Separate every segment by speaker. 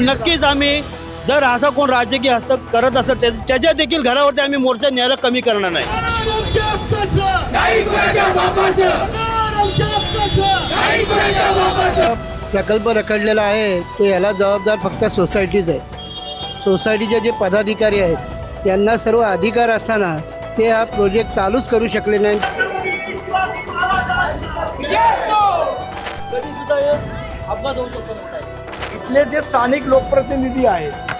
Speaker 1: नक्कीच आम्ही जर असा कोण राजकीय हस्त करत असेल त्या- त्याच्या देखील घरावरती आम्ही मोर्चा न्यायला कमी करणार नाही.
Speaker 2: प्रकल्प रखडलेला आहे ते याला जबाबदार फक्त सोसायटीच आहे. सोसायटीचे जे पदाधिकारी आहेत यांना सर्व अधिकार असताना ते हा प्रोजेक्ट चालूच करू शकले नाहीत.
Speaker 1: कधी सुद्धा हे अपघात होऊ शकतो.
Speaker 3: इथले जे स्थानिक लोकप्रतिनिधी आहेत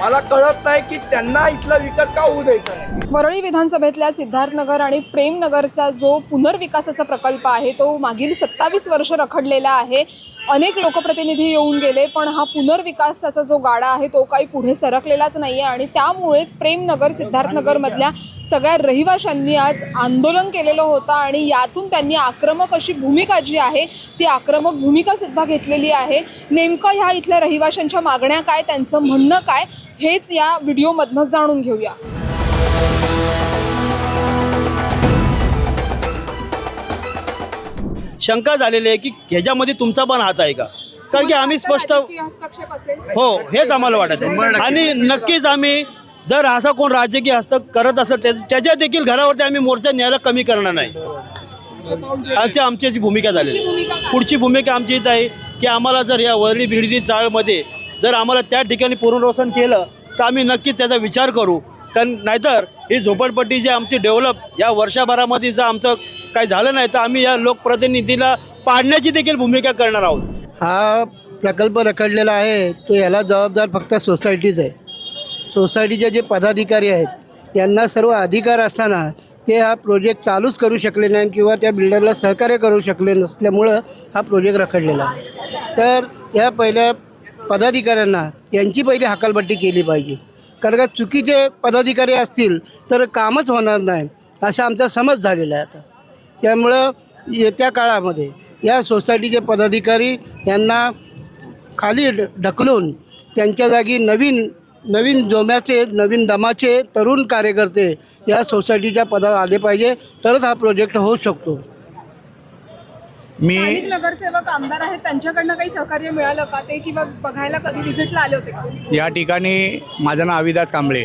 Speaker 3: मला कळत नाही की त्यांना इथला विकास का होऊ द्यायचा नाही.
Speaker 4: वरळी विधानसभेतल्या सिद्धार्थनगर आणि प्रेमनगरचा जो पुनर्विकासाचा प्रकल्प आहे तो मागील सत्तावीस वर्ष रखडलेला आहे. अनेक लोकप्रतिनिधी येऊन गेले पण हा पुनर्विकासाचा जो गाडा आहे तो काही पुढे सरकलेलाच नाही आहे आणि त्यामुळेच प्रेमनगर सिद्धार्थनगरमधल्या सगळ्या रहिवाशांनी आज आंदोलन केलेलं होतं आणि यातून त्यांनी आक्रमक अशी भूमिका जी आहे ती आक्रमक भूमिकासुद्धा घेतलेली आहे. नेमकं ह्या इथल्या रहिवाशांच्या मागण्या काय त्यांचं म्हणणं काय? हेच या व्हिडिओमधनं जाणून घेऊया.
Speaker 1: शंका झालेली आहे की ह्याच्यामध्ये तुमचा पण हात आहे का? कारण की आम्ही स्पष्ट
Speaker 4: हस्तक्षेप असेल.
Speaker 1: हो हेच आम्हाला वाटत आहे. आणि नक्कीच. आम्ही जर असा कोण राजकीय हस्त करत असेल त्या- त्याच्या देखील घरावरती आम्ही मोर्चा न्यायला कमी करणार नाही. अशी आमची अशी भूमिका झालेली आहे.
Speaker 4: भूमिका काय?
Speaker 1: पुढची भूमिका आमची इथं आहे की आम्हाला जर या वरळी बिरडी चाळमध्ये जर आम्हाला त्या ठिकाणी पुनर्वसन केलं तर आम्ही नक्कीच त्याचा विचार करू. कारण नाहीतर ही झोपडपट्टी जी आमची डेव्हलप या वर्षभरामध्ये जर आमचं काही झालं नाही तर आम्ही या लोकप्रतिनिधीला पाडण्याची देखील भूमिका करणार आहोत.
Speaker 2: हा प्रकल्प रखडलेला आहे तो याला जबाबदार फक्त सोसायटीच आहे. सोसायटीचे जे पदाधिकारी आहेत यांना सर्व अधिकार असताना ते हा प्रोजेक्ट चालूच करू शकले नाही किंवा त्या बिल्डरला सहकार्य करू शकले नसल्यामुळं हा प्रोजेक्ट रखडलेला आहे. तर या पहिल्या पदाधिकाऱ्यांना यांची पहिली हकालपट्टी केली पाहिजे. कारण का चुकीचे पदाधिकारी असतील तर कामच होणार नाही असा आमचा समज झालेला आहे आता. त्यामुळं येत्या काळामध्ये या सोसायटीचे पदाधिकारी यांना खाली ढ- ढकलून त्यांच्या जागी नवीन नवीन जोम्याचे नवीन दमाचे तरुण कार्यकर्ते या सोसायटीच्या पदावर आले पाहिजे तरच हा प्रोजेक्ट होऊ शकतो.
Speaker 5: मी
Speaker 4: स्थानिक नगरसेवक आमदार आहेत त्यांच्याकडनं काही सहकार्य मिळालं का ते? किंवा बघायला कधी व्हिजिटला आले होते का?
Speaker 5: या ठिकाणी माझं नाव अविदास कांबळे.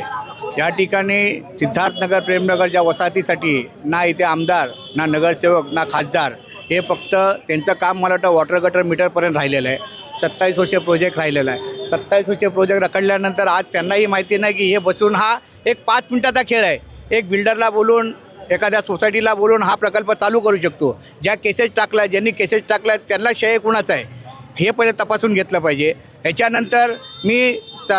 Speaker 5: या ठिकाणी सिद्धार्थनगर प्रेमनगरच्या वसाहतीसाठी ना इथे आमदार ना नगरसेवक ना खासदार हे फक्त त्यांचं काम मला वाटतं वॉटर गटर मीटरपर्यंत राहिलेलं आहे. सत्तावीस वर्ष प्रोजेक्ट राहिलेला आहे. सत्तावीस वर्ष प्रोजेक्ट रखडल्यानंतर आज त्यांनाही माहिती नाही की हे बसून हा एक पाच मिनटाचा खेळ आहे. एक बिल्डरला बोलून एखाद्या सोसायटीला बोलून हा प्रकल्प चालू करू शकतो. ज्या केसेस टाकल्या ज्यांनी केसेस टाकल्या त्यांना श्रेय कुणाचं आहे? हे पहिले तपासून घेतलं पाहिजे. ह्याच्यानंतर मी स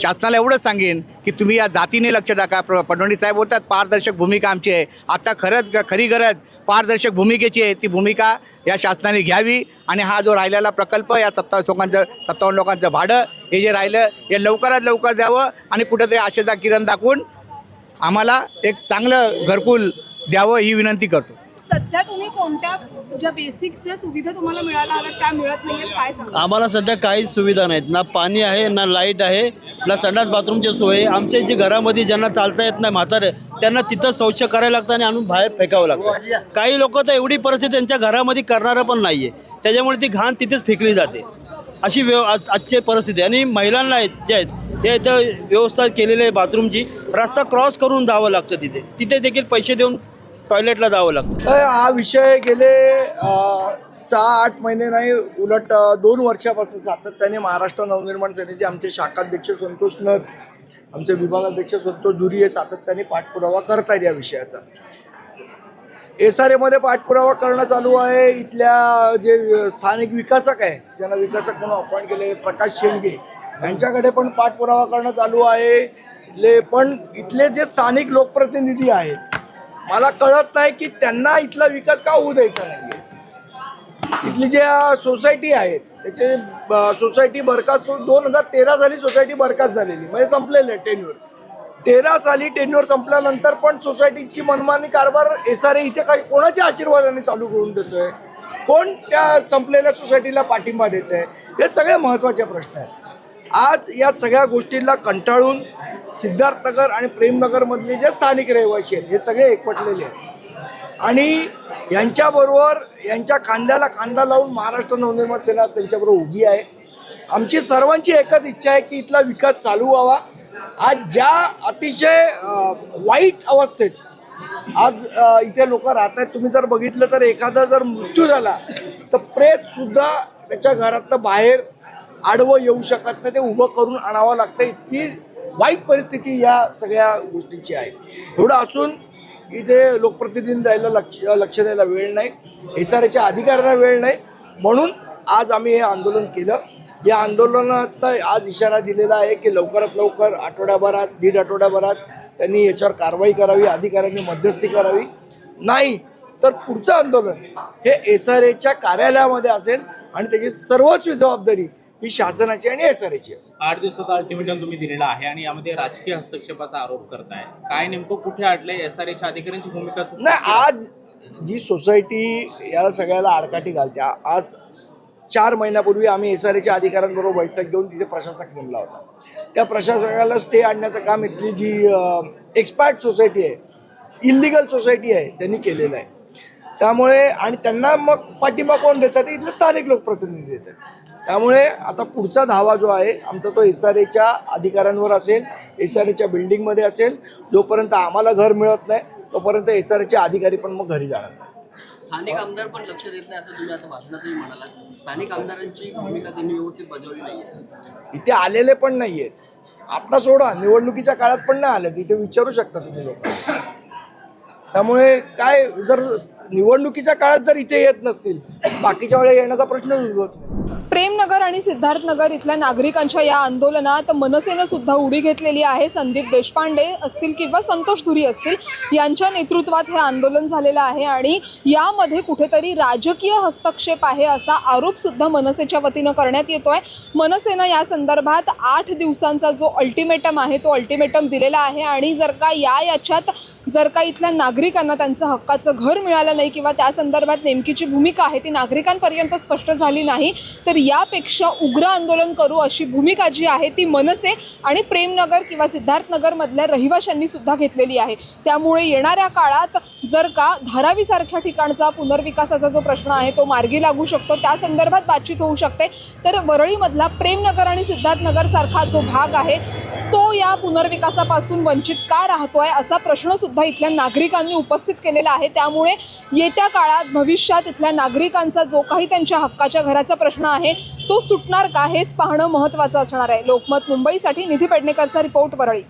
Speaker 5: शासनाला एवढंच सांगेन की तुम्ही या जातीने लक्ष टाका. प्र फडणवीस साहेब होतात पारदर्शक भूमिका आमची आहे. आता खरंच खरी गरज पारदर्शक भूमिकेची आहे. ती भूमिका या शासनाने घ्यावी आणि हा जो राहिलेला प्रकल्प या सत्तावीस लोकांचं सत्तावन्न लोकांचं भाडं हे जे राहिलं हे लवकरात लवकर द्यावं आणि कुठेतरी आशेचा किरण दाखवून आम्हाला एक चांगलं घरकुल द्यावं ही विनंती करतो.
Speaker 4: सध्या तुम्ही कोणत्या ज्या बेसिक्सच्या सुविधा तुम्हाला मिळायला हव्यात त्या मिळत नाहीयेत काय सांगा
Speaker 1: आम्हाला सध्या काहीच सुविधा नाहीत. ना पाणी आहे ना लाइट आहे ना संडास बाथरूमची सोय आहे. आमच्या जे घरामध्ये ज्यांना चालता येत नाही म्हातारे त्यांना तिथं शौच करायला लागतं आणि आणून बाहेर फेकावं लागतं. काही लोक तर एवढी परिस्थिती त्यांच्या घरामध्ये करणारं पण नाही आहे त्याच्यामुळे ती घाण तिथेच फेकली जाते. अशी व्यव आज आजची परिस्थिती. आणि महिलांना आहेत जे आहेत ते इथं व्यवस्था केलेली आहे बाथरूमची. रस्ता क्रॉस करून जावं लागतं तिथे. तिथे देखील पैसे देऊन टॉयलेटला जावं लागतं.
Speaker 3: हा विषय गेले सहा आठ महिने नाही उलट दोन वर्षापासून सातत्याने महाराष्ट्र नवनिर्माण सेनेचे आमचे शाखाध्यक्ष संतोष नथ आमचे विभागाध्यक्ष संतोष धुरी हे सातत्याने पाठपुरावा करतायत या विषयाचा. एस आर एमध्ये पाठपुरावा करणं चालू आहे. इथल्या जे स्थानिक विकासक आहे ज्यांना विकासक म्हणून अपॉइंट केले प्रकाश शेंडगे. हो. यांच्याकडे पण पाठपुरावा करणं चालू आहे. ले पण इथले जे स्थानिक लोकप्रतिनिधी आहेत मला कळत नाही की त्यांना इथला विकास का होऊ द्यायचा नाही इथली ज्या सोसायटी आहेत त्याचे ब- सोसायटी बरखास्त दोन हजार तेरा साली सोसायटी बरखास्त झालेली म्हणजे संपलेलं आहे टेन्युअर तेरा साली टेन्युअर संपल्यानंतर पण सोसायटीची मनमानी कारभार एस आर ए इथे काही कोणाच्या आशीर्वादाने चालू करून देतोय? कोण त्या संपलेल्या सोसायटीला पाठिंबा देत आहे हे सगळे महत्त्वाचे प्रश्न आहेत. आज या सगळ्या गोष्टींना कंटाळून सिद्धार्थनगर आणि प्रेमनगरमधले जे स्थानिक रहिवासी आहेत हे सगळे एकवटलेले आहेत. आणि यांच्याबरोबर यांच्या खांद्याला खांदा लावून महाराष्ट्र नवनिर्माण सेना त्यांच्याबरोबर उभी आहे. आमची सर्वांची एकच इच्छा आहे की इथला विकास चालू व्हावा. आज ज्या अतिशय वाईट अवस्थेत आज इथे लोक राहत आहेत तुम्ही जर बघितलं तर एखादा जर मृत्यू झाला तर प्रेतसुद्धा त्याच्या घरातनं बाहेर आडवं येऊ शकत नाही ते उभं करून आणावं लागतं. इतकी वाईट परिस्थिती या सगळ्या गोष्टीची आहे. एवढं असून इथे लोकप्रतिनिधी द्यायला लक्ष लक्ष द्यायला वेळ नाही. एस आर एच्या अधिकाऱ्यांना वेळ नाही. म्हणून आज आम्ही हे आंदोलन केलं. या आंदोलनात आज इशारा दिलेला आहे की लवकरात लवकर आठवड्याभरात दीड आठवड्याभरात त्यांनी याच्यावर कारवाई करावी अधिकाऱ्यांनी मध्यस्थी करावी. नाही तर पुढचं आंदोलन हे एस आर एच्या कार्यालयामध्ये असेल आणि त्याची सर्वस्वी जबाबदारी ही शासनाची आणि एस आर एची असेल.
Speaker 6: आठ दिवसाचा अल्टिमेटम तुम्ही दिलेला आहे आणि यामध्ये राजकीय हस्तक्षेपाचा आरोप करताय. काय नेमकं कुठे अडलंय एस आर एच्या अधिकाऱ्यांची भूमिका
Speaker 3: नाही आज जी सोसायटी या सगळ्याला आडकाठी घालते आ- आज चार महिन्यापूर्वी आम्ही एस आर एच्या अधिकाऱ्यांबरोबर बैठक घेऊन तिथे प्रशासक नेमला होता. त्या प्रशासकाला स्टे आणण्याचं काम इथली जी एक्सपर्ट सोसायटी आहे इलिगल सोसायटी आहे त्यांनी केलेलं आहे. त्यामुळे आणि त्यांना मग पाठिंबा कोण देतात? इथले स्थानिक लोकप्रतिनिधी देतात. त्यामुळे आता पुढचा धावा जो आहे आमचा तो एस आर एच्या अधिकाऱ्यांवर असेल एस आर एच्या बिल्डिंगमध्ये असेल जोपर्यंत आम्हाला घर मिळत नाही तोपर्यंत एस आर एचे अधिकारी पण मग घरी जाणार नाही.
Speaker 7: स्थानिक आमदार पण लक्ष देत नाही असं तुम्ही भाषणातही म्हणाला स्थानिक आमदारांची भूमिका त्यांनी व्यवस्थित बजावली नाहीये.
Speaker 3: इथे आलेले पण नाही आहेत आता सोडा निवडणुकीच्या काळात पण नाही आले तिथे विचारू शकता तुम्ही लोक. त्यामुळे काय जर निवडणुकीच्या काळात जर इथे येत नसतील बाकीच्या वेळेला येण्याचा प्रश्न उद्भवत नाही.
Speaker 4: प्रेमनगर आणि सिद्धार्थनगर इथल्या नागरिकांच्या या आंदोलनात मनसेनं सुद्धा उडी घेतलेली आहे. संदीप देशपांडे असतील किंवा संतोष धुरी असतील यांच्या नेतृत्वात हे आंदोलन झालेलं आहे आणि यामध्ये कुठेतरी राजकीय हस्तक्षेप आहे असा आरोप सुद्धा मनसेच्या वतीनं करण्यात येतो आहे मनसेनं या संदर्भात आठ दिवसांचा जो अल्टिमेटम आहे तो अल्टिमेटम दिलेला आहे आणि जर का या याच्यात जर का इथल्या नागरिकांना त्यांचं हक्काचं घर मिळालं नाही किंवा त्या संदर्भात नेमकीची भूमिका आहे ती नागरिकांपर्यंत स्पष्ट झाली नाही तर यापेक्षा उग्र आंदोलन करू अशी भूमिका जी आहे ती मनसे आणि प्रेमनगर किंवा सिद्धार्थनगरमधल्या रहिवाशांनी सुद्धा घेतलेली आहे. त्यामुळे येणाऱ्या काळात जर का धारावीसारख्या ठिकाणचा पुनर्विकासाचा जो प्रश्न आहे तो मार्गी लागू शकतो त्या संदर्भात बातचीत होऊ शकते. तर वरळीमधला प्रेमनगर आणि सिद्धार्थनगर सारखा जो भाग आहे तो या पुनर्विकासापासून वंचित का राहतोय असा प्रश्न सुद्धा इथल्या नागरिकांनी उपस्थित केलेला आहे. त्यामुळे येत्या काळात भविष्यात इथल्या नागरिकांचा जो काही त्यांच्या हक्काच्या घराचा प्रश्न आहे तो सुटणार का? हेच पाहणं महत्त्वाचं असणार आहे. लोकमत मुंबईसाठी निधी पेडणेकरचा रिपोर्ट वरळी.